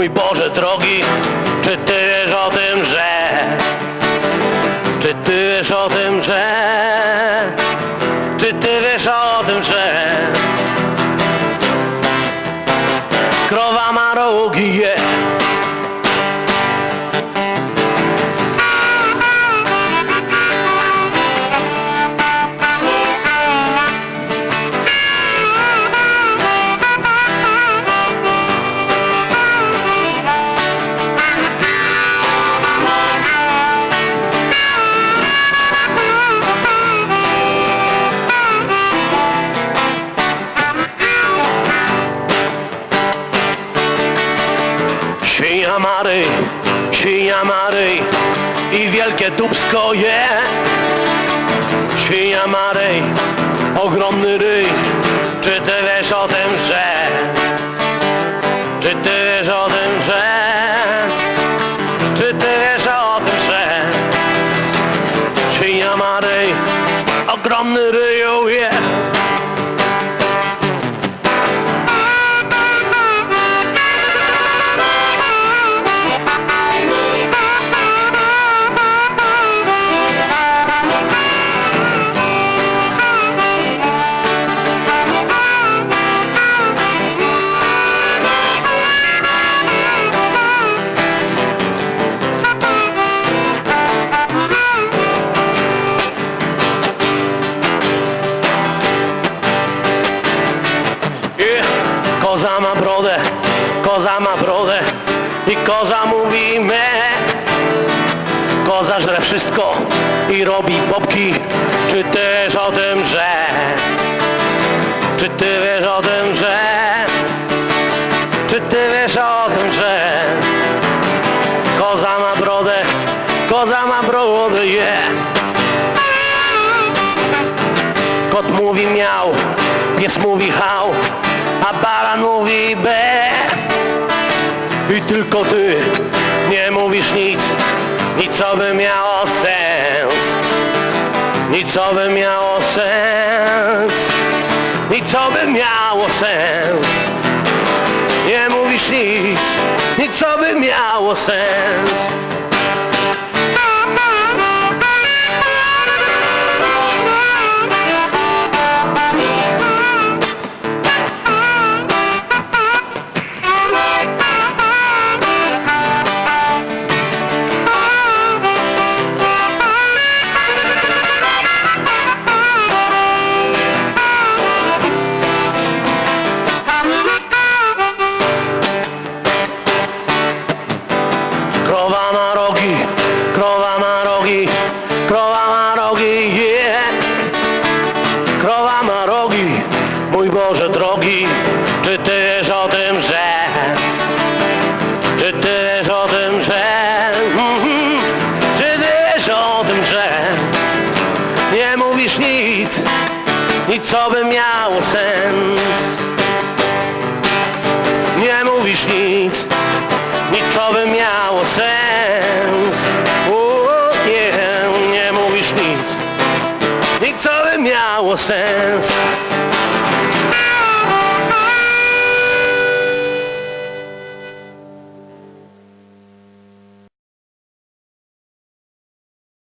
Mój Boże drogi, czy Ty wiesz o tym, że... Czy Ty wiesz o tym, że... Czy Ty wiesz o tym, że... Świnia Mary, świnia Mary i wielkie dubsko je. Świnia Mary, ogromny ryj, czy ty wiesz o tym, że... Czy ty wiesz o tym, że... Czy ty wiesz o tym, że... Świnia Mary, ogromny ryj, je. Ma brodę, koza ma brodę i koza mówi me. Koza żre wszystko i robi bobki. Czy ty wiesz o tym, że... Czy ty wiesz o tym, że... Czy ty wiesz o tym, że... Koza ma brodę, koza ma brodę, yeah. Kot mówi miał, pies mówi hał, a baran mówi be. I tylko ty nie mówisz nic, nic co by miało sens. Nic co by miało sens. Nic co by miało sens. Nie mówisz nic, nic co by miało sens. Ma rogi, yeah. Krowa ma rogi, mój Boże drogi, czy ty wiesz o tym, że... Czy ty wiesz o tym, że... Czy ty wiesz o tym, że... Nie mówisz nic, nic co by miało sens. Nie mówisz nic, nic co by miało sens. Nie,